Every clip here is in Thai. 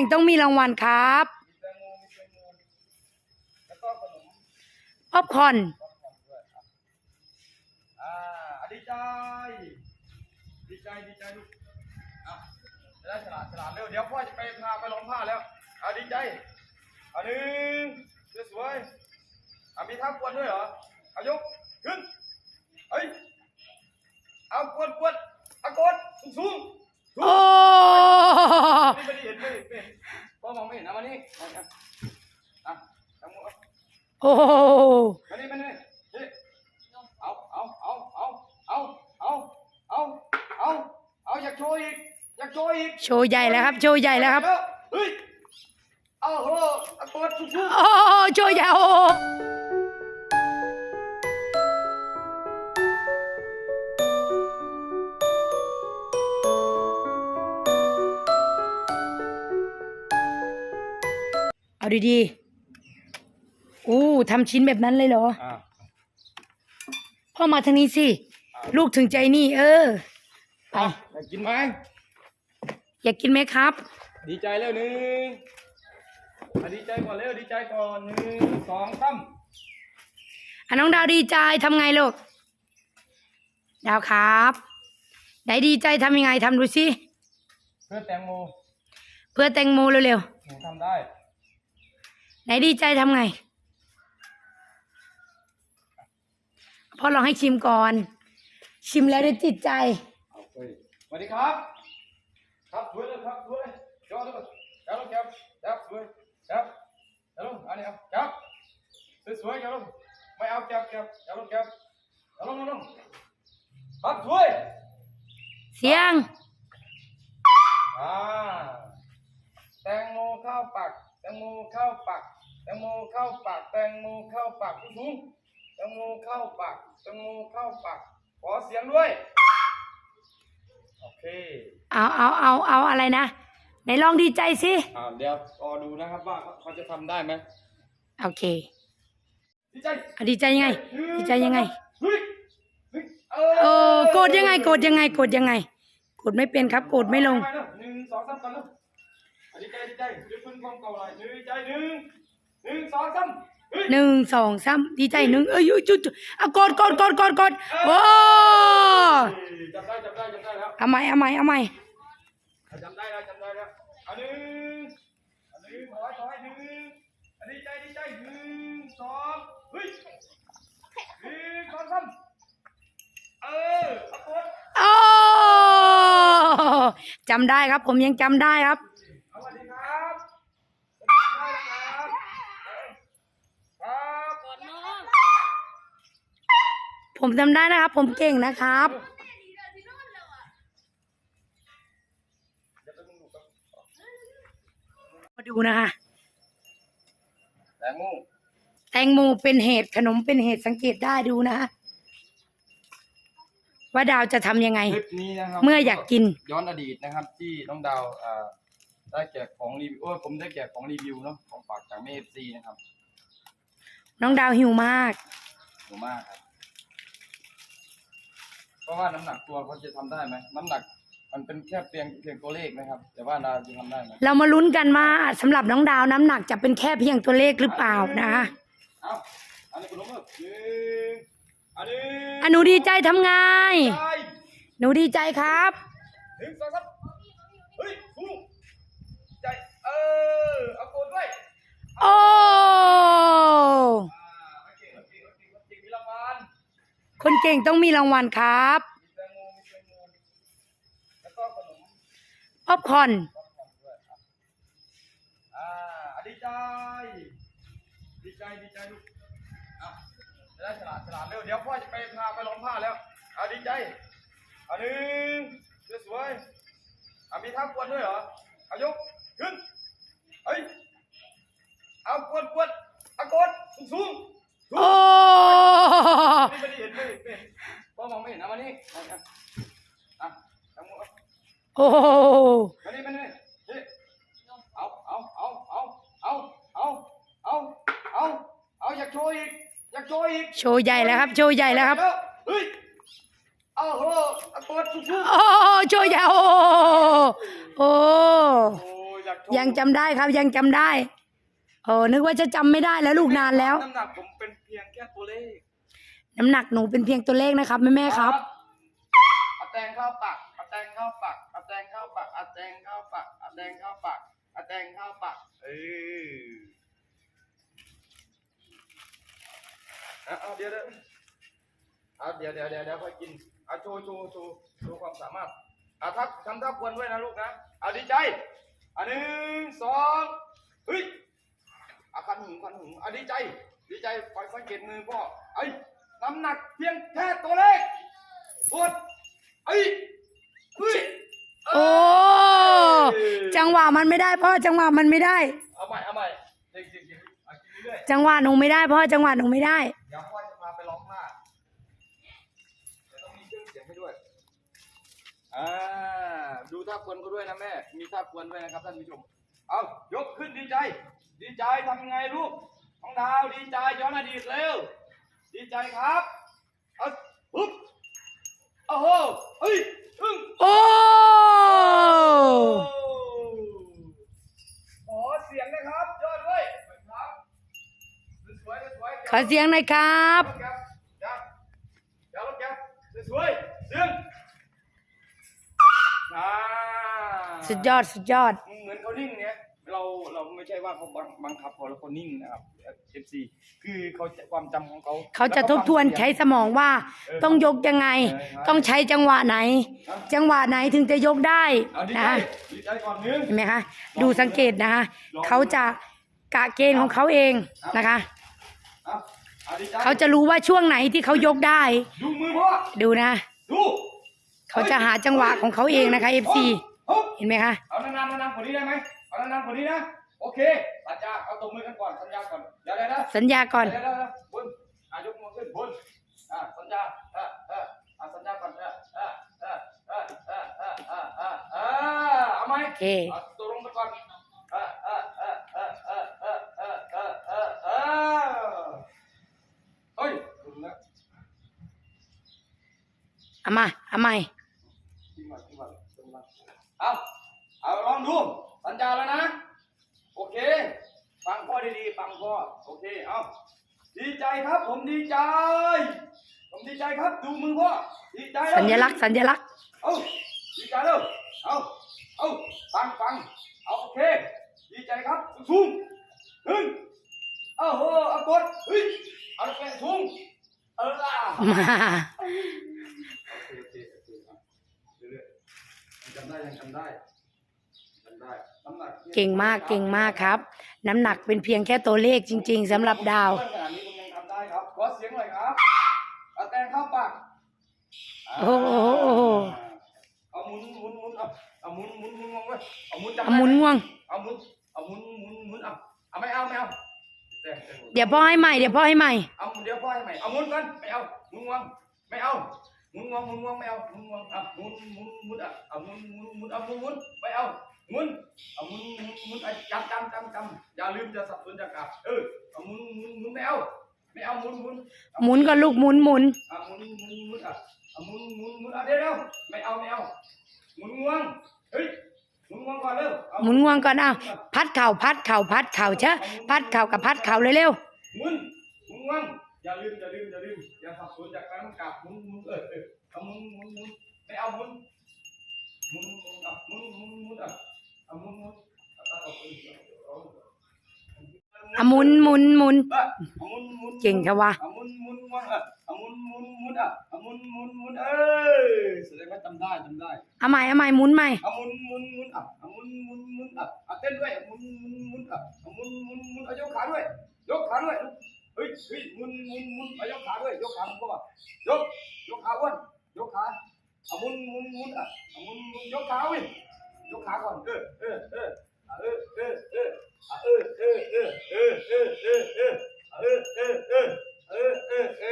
งต้องมีรางวัลครับโป๊อปคอนอปคอร์นด้วยอะอ่าดีใจ ดีใจ ดีใจลูกอะจะได้ฉลาดฉลาดเร็ว เดี๋ยวพ่อจะไปพาไปล้อมผ้าแล้วอะดีใจอะหนึ่งสวยอะมีท่ากวนด้วยเหรออายกขึ้นเฮ้ยเอากวนกวนอากดสูงสูงสูง โอ้นี่ไม่ได้เห็นไม่เห็นไม่เห็นพ่อมองไม่เห็นนะมานี่มานี่อะทำมือโอ้มานี่มานี่นี่เอาเอาเอาเอาเอาเอาเอาเอาเอาอยากโชว์อีกอยากโชว์อีกโชว์ใหญ่แล้วครับ โชว์ใหญ่แล้วครับเฮ้ยเอาโหเอากดสูงสูงโอ้โชว์ใหญ่โอ้ เอาดีๆอู้ทำชิ้นแบบนั้นเลยเหรอ อ่าพ่อมาทางนี้สิ ลูกถึงใจนี่ เออ ไปอยากกินไหม อยากกินไหมครับ ดีใจแล้วหนึ่งอะดีใจก่อนเร็วดีใจก่อนหนึ่งสองสามอะน้องดาวดีใจทำไงลูก ดาวครับ ไหนดีใจทำยังไงทำดูสิ เพื่อแตงโมเพื่อแตงโมเร็วหนูทำได้ๆไห นดีใจทำไง พ่อลองให้ชิมก่อน ชิมแล้วได้ติดใจเอาเฮ้ยสวัสดีครับ ครับสวยเลยครับสวยจอดเลยจับลงจับจับสวยจับจับลงอันนี้เอาจับสวยๆจับลงไม่เอาจับจับจับลงจับจับลงลงลงครับสวยเสียง อ่าแตงโมเข้าปากแตงโมเข้าปากแตง โมเข้าปาก แตงโมเข้าปากสูงๆแตงโมเข้าปากแตงโมเข้าปาก ขอเสียงด้วย โอเคเอาเอาเอาเอาอะไรนะไหนลองดีใจสิอ่าเดี๋ยวรอดูนะครับว่าเขาเขาจะทำได้ไหมโอเคดีใจอะดีใจยังไง ดีใจยังไง เฮ้ยเฮ้ยเอโอ้โกดยังไงโกดยังไงโกดยังไงกดไม่เป็นครับกดไม่ลง ปเร็วหนึ่งสองสามกันแล้วอะดีใจดีใจเดี๋ยวเพิ่งความเก่าเลยดีใจหนึ่ง หนึ่งสองสามเฮ้ยหนึ่งสองสามดีใจหนึ่งเอ้ยจุดจุดเอากดกดกดกดกดโอ้จำได้จำได้จำได้แล้วเอาใหม่เอาใหม่เอาใหม่จำได้แล้วจำได้แล้วอันหนึ่งอันหนึ่งถอยถอยหนึ่งอันดีใจดีใจหนึ่งสองเฮ้ยหนึ่งสองสามเออเอากด โอ้จำได้ครับ ผมยังจำได้ครับ สวัสดีครับสวัสดีครับครับ ผมจำได้นะครับ ผมเก่งนะครับ มาดูนะคะ แตงโมแตงโมเป็นเหตุขนมเป็นเหตุสังเกตได้ดูนะคะว่าดาวจะทำยังไง คลิปนี้นะครับเมื่ออยากกิน ย้อนอดีตนะครับ ที่น้องดาวอ่าได้แจกของรีวิวโอ้ยผมได้แจกของรีวิวเนาะของฝากจากแม่เอฟซีนะครับน้องดาวหิวมาก ขอบคุณมากครับเพ ราะว่าน้ำหนักตัวเขาจะทำได้ไหมน้ำหนักมันเป็นแค่เพียงเพียงตัวเลขนะครับ แต่ว่าดาวจะทำได้ไหมเรามาลุ้นกันว่าสำหรับน้องดาวน้ำหนักจะเป็นแค่เพียงตัวเลขหรือเปล่านะคะเอาอันนี้คุณลงมือหนึ่งอันนี้อะหนูดีใจทำไงใจหนูดีใจครับ หนึ่งสองสามเฮ้ยฟูใจเออเอาโกนด้วยโอ้อ่าโอเคโอเคโอเคโอเคมีรางวัล คนเก่งต้องมีรางวัลครับมีแตงโมมีแตงโมแล้วก็ขนมป๊อปคอร์นป๊อปคอร์นด้วยอะอ่าดีใจ ดีใจ ดีใจลูกอะจะได้ฉลาดฉลาดเร็ว เดี๋ยวพ่อจะไปพาไปล้อมผ้าแล้วอะดีใจอะหนึ่งสวยๆอะมีท่ากวนด้วยเหรอเอายกขึ้นเฮ้ยเอากวนกวนเอากดสูงสูงสูงโอ้นี่ไม่ได้ เห็นไม่เห็นไม่เห็นพ่อมองไม่เห็นนะมานี่อะทำมือเอาโอ้มานี่มานี่นี่เอาเอาเอาเอาเอาเอาเอาเอาเอาอยากโชว์อีกอยากโชว์อีกโชว์ใหญ่แล้วครับ โชว์ใหญ่แล้วครับ เฮ้ยเอาโหเอากดสูงสูงโอ้โชว์ใหญ่โอ้โอ้โอ้ยอยากโชว์ยังจำได้ครับยังจำได้ โอ้นึกว่าจะจำไม่ได้แล้วลูกนานแล้ว น้ำหนักผมเป็นเพียงแค่ตัวเลข น้ำหนักหนูเป็นเพียงตัวเลขนะครับแม่แม่ๆครับ เอาแตงเข้าปากเอาแตงเข้าปากเอาแตงเข้าปากเอาแตงเข้าปากเอาแตงเข้าปากเอาแตงเข้าปากเออเอาเอาเดี๋ยวเดี๋ยวเอาเดี๋ยวเดี๋ยวเดี๋ยวเดี๋ยวค่อยกินเอาโชว์โชว์โชว์โชว์ความสามารถเอาทักทำท่าควรด้วยนะลูกนะเอาดีใจอันหนึ่งสองเฮ้ยเอาคันหุงคันหุงเอาดีใจ ดีใจคอยสังเกตมือพ่อไอ้ย น้ำหนักเพียงแค่ตัวเลขกดไอ้ยเฮ้ยโอ้จังหวะมันไม่ได้พ่อจังหวะมันไม่ได้ เอาใหม่เอาใหม่จริงจริงจริงเอากินเรื่อยจังหวะหนูไม่ได้พ่อจังหวะหนูไม่ได้ ๆเดี๋ยวพ่อจะพาไปร้องผ้าเดี๋ยวต้องมีเครื่องเสียงให้ด้วยอ่าดูท่าควรก็ด้วยนะแม่ มีท่าควรด้วยนะครับท่านผู้ชม เอายกขึ้นดีใจ ดีใจทำยังไงลูกน้องดาวดีใจย้อนอดีตเร็ว ดีใจครับเอาปุ๊บโอ้โหเฮ้ยอึ้งโอ้ขอเสียงนะครับยอดเว้ยครับสวยๆสวยๆขอเสียงหน่อยครับรถแก๊ปเดี๋ยวเดี๋ยวรถแก๊ปสวยๆเสียงอ่าสุดยอดสุดยอด ไม่ใช่ว่าเขาบังบังคับเขาแล้วเขานิ่งนะครับเอฟซีคือเขาจะความจำของเขาเขาจะทบทวนใช้สมองว่า ต้องยกยังไง ต้องใช้จังหวะไหน จังหวะไหนถึงจะยกได้เอาดีนะใจคะดีใจก่อนหนึงเห็นไหมคะดูสังเกตนะคะเขาจะกะเกณฑ์ของเขาเองนะคะเอาเอาดีใจเขาจะรู้ว่าช่วงไหนที่เขายกได้ ดูมือพ่อดูนะดูเขาจะหาจังหวะของเขาเองนะคะ FC โอ้เห็นไหมคะ เอานานๆนานๆกว่านี้ได้ไหมเอานานๆกว่านี้นะ โอเค สัญญาเอาตบมือกันก่อน สัญญาก่อนเดี๋ยวเดี๋ยวเดี๋ยวสัญญาก่อนเดี๋ยวเดี๋ยวเดี๋ยวบนอะยกมือขึ้นบนอะสัญญาเออเอออะสัญญาก่อนเออเออเออเออเออเออเออเออเออเอาไหมโอเคเอาตัวลงไปก่อนเออเออเออเออเออเออเออเออเออเออเฮ้ยถึงแล้วเอามาเอาใหม่ทิ้งก่อนทิ้งก่อนทิ้งก่อนเอาเอาลองดูสัญญาแล้วนะ โอเค ฟังพ่อดีๆ ฟังพ่อ โอ เคเอาดีใจครับ ผมดีใจ ผมดีใจครับ ดูมือพ่อดีใจแล้วสัญลักษณ์สัญลักษณ์เอาดีใจแล้วเอาเอาฟังฟังเอาโอเค ดีใจครับสูงหนึ่งเอาโหเอากดเฮ้ยเอาแกะสูงเอออะมาโอเคโอเคโอเคอะเรื่อยๆยังจำได้ยังจำได้จำได้น้ำหนัก เก่งมากเก่งมากครับ น้ำหนักเป็นเพียงแค่ตัวเลขจริง ๆสำหรับดาว ขนาดนี้คุณยังทำได้ครับขอเสียงหน่อยครับเอาแตงเข้าปากโอ้โหโอ้โห เอาหมุนหมุนหมุนเอาเอาหมุนหมุนหมุนงงไว้เอาหมุนจับเอาหมุนง่วง เอาหมุนเอาหมุนหมุนหมุนเอาเอาไม่เอาไม่เอาแตงแตงหมุนเดี๋ยวพ่อให้ใหม่เดี๋ยวพ่อให้ใหม่ เอาเดี๋ยวพ่อให้ใหม่เอาหมุนกันไม่เอาหมุนงวงไม่เอาหมุนงวงหมุนงวงไม่เอาหมุนงวงเอาหมุนหมุนหมุนอะเอาหมุนหมุนหมุนเอาหมุนหมุนไม่เอา หมุนเอาหมุนหมุนหมุนอะจำจำจำจำอย่าลืมจะสับสนจะกลับ เออเอาหมุนหมุนหมุนไม่เอาไม่เอาหมุนหมุนหมุนก็ลูกหมุนหมุนอะหมุนหมุนหมุนอะอะหมุนหมุนหมุนอะเดี๋ยวเดี๋ยวไม่เอาไม่เอาหมุนงวงเฮ้ยหมุนงวงก่อนเร็วเอาหมุนง่วงก่อนเอาพัดเข่าพัดเข่าพัดเข่าเชอะพัดเข่ากับพัดเข่าเร็วหมุนหมุนงวงอย่าลืมอย่าลืมอย่าลืมอย่าสับสนจากการกลับหมุนหมุนเออเออเอาหมุนหมุนหมุนไม่เอาหมุนหมุนหมุนอะหมุนหมุนหมุนอะเอมุนมุนอะหมุนหมุนหมุนเก่งค่ะวะเอาหมุนหมุนงวงอะอาหมุนหมุนหมุนอะเอาหมุนหมุนหมุนเออแสดงว่าจำได้จำได้เอาใหม่เอาใหม่หมุนใหม่หมุนหมุนหมุนอะเอาหมุนหมุนหมุนอะเอาเต้นด้วยหมุนหมุนหมุนอะเอาหมุนหมุนหมุนเอายกขาด้วยยกขาด้วยเฮ้ยเฮ้ยหมุนหมุนหมุนเอายกขาด้วยยกขาผมก็ว่ายกยกขาอ้วนยกขาอาหมุนหมุนหมุนอะเอาหมุนหมุนยกขาเว้ย ยกขาก่อนเออเออเออเออเออเออเออเออเออเออเออเออเออเออเออเออเออเออเอ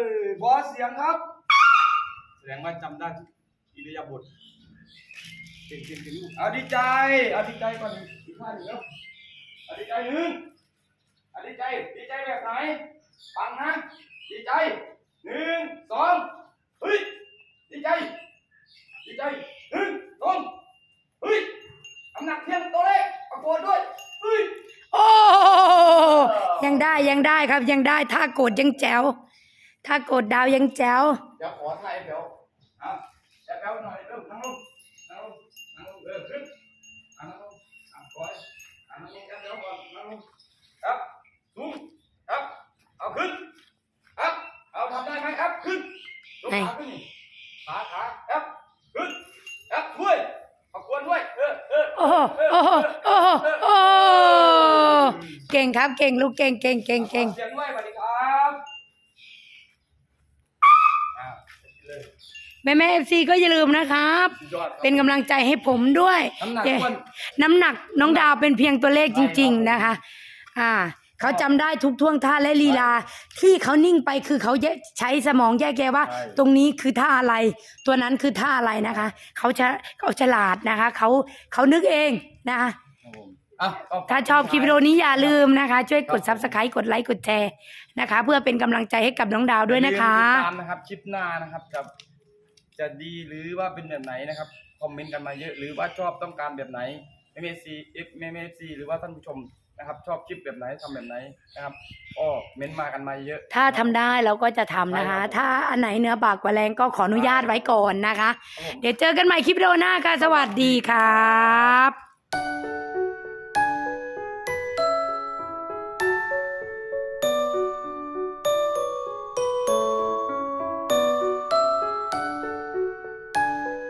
อบอสเสียงครับ แสดงว่าจำได้ทุกอิริยาบถเก่งเก่งเก่งลูกเอาดีใจเอาดีใจก่อนอีกข้างหนึ่งแล้วเอาดีใจหนึ่งเอาดีใจดีใจแบบไหนฟังนะดีใจหนึ่งสองเฮ้ยดีใจดีใจ หนักเพียงตัวเลขเอาโกรธด้วยเฮ้โอ้ยังได้ยังได้ครับยังได้ถ้าโกรธยังแจ๋วถ้าโกรธดาวยังแจ๋วเดี๋ยวขอถ่ายเดี๋ยวอะแจ๋วหน่อยเริ่มนั่งลงนั่งลงนั่งลงเออขึ้นนั่งลงอะขออะนั่งลงเดี๋ยวก่อนนั่งลงครับสูงครับเอาขึ้นครับเอาทำได้ไหมครับขึ้นลงขาขึ้นขาขาครับ ครับ เก่งลูกเก่งเก่งเก่งเก่งเสียงด้วยสวัสดีครับอะเลยแม่แม่เอฟซีก็อย่าลืมนะครับสุดยอดครับ เป็นกำลังใจให้ผมด้วย น้ำหนักเย้อ้วน น้ำหนักน้องดาวเป็นเพียงตัวเลขจริง ๆ นะคะ อ่า เขาจำได้ทุกท่วงท่าและลีลา ที่เขานิ่งไปคือเขาแยกใช้สมองแยกแยะว่า ใช่ ตรงนี้คือท่าอะไร ตัวนั้นคือท่าอะไรนะคะ เขาจะเขาฉลาดนะคะ เขาเขานึกเองนะคะ ครับผม อะเถ้าชอบคลิปวิดีโอนี้อย่าลืมนะคะ ช่วยกด subscribe กดไลค์กดแชร์นะคะ เพื่อเป็นกำลังใจให้กับน้องดาวด้วยนะคะ อย่าลืมติดตามนะครับคลิปหน้านะครับจะจะดีหรือว่าเป็นแบบไหนนะครับคอมเมนต์กันมาเยอะหรือว่าชอบต้องการแบบไหนเมเมซีเอฟเมเมซีหรือว่าท่านผู้ชมนะครับ ชอบคลิปแบบไหนทำแบบไหนนะครับก็เม้นต์มากันมาเยอะ ถ้าทำได้เราก็จะทำนะคะ ใช่ครับ ถ้าอันไหนเนื้อปากกว่าแรงก็ขออนุญาตไว้ก่อนนะคะ ครับผม เดี๋ยวเจอกันใหม่คลิปวิดีโอหน้าค่ะ สวัสดีครับ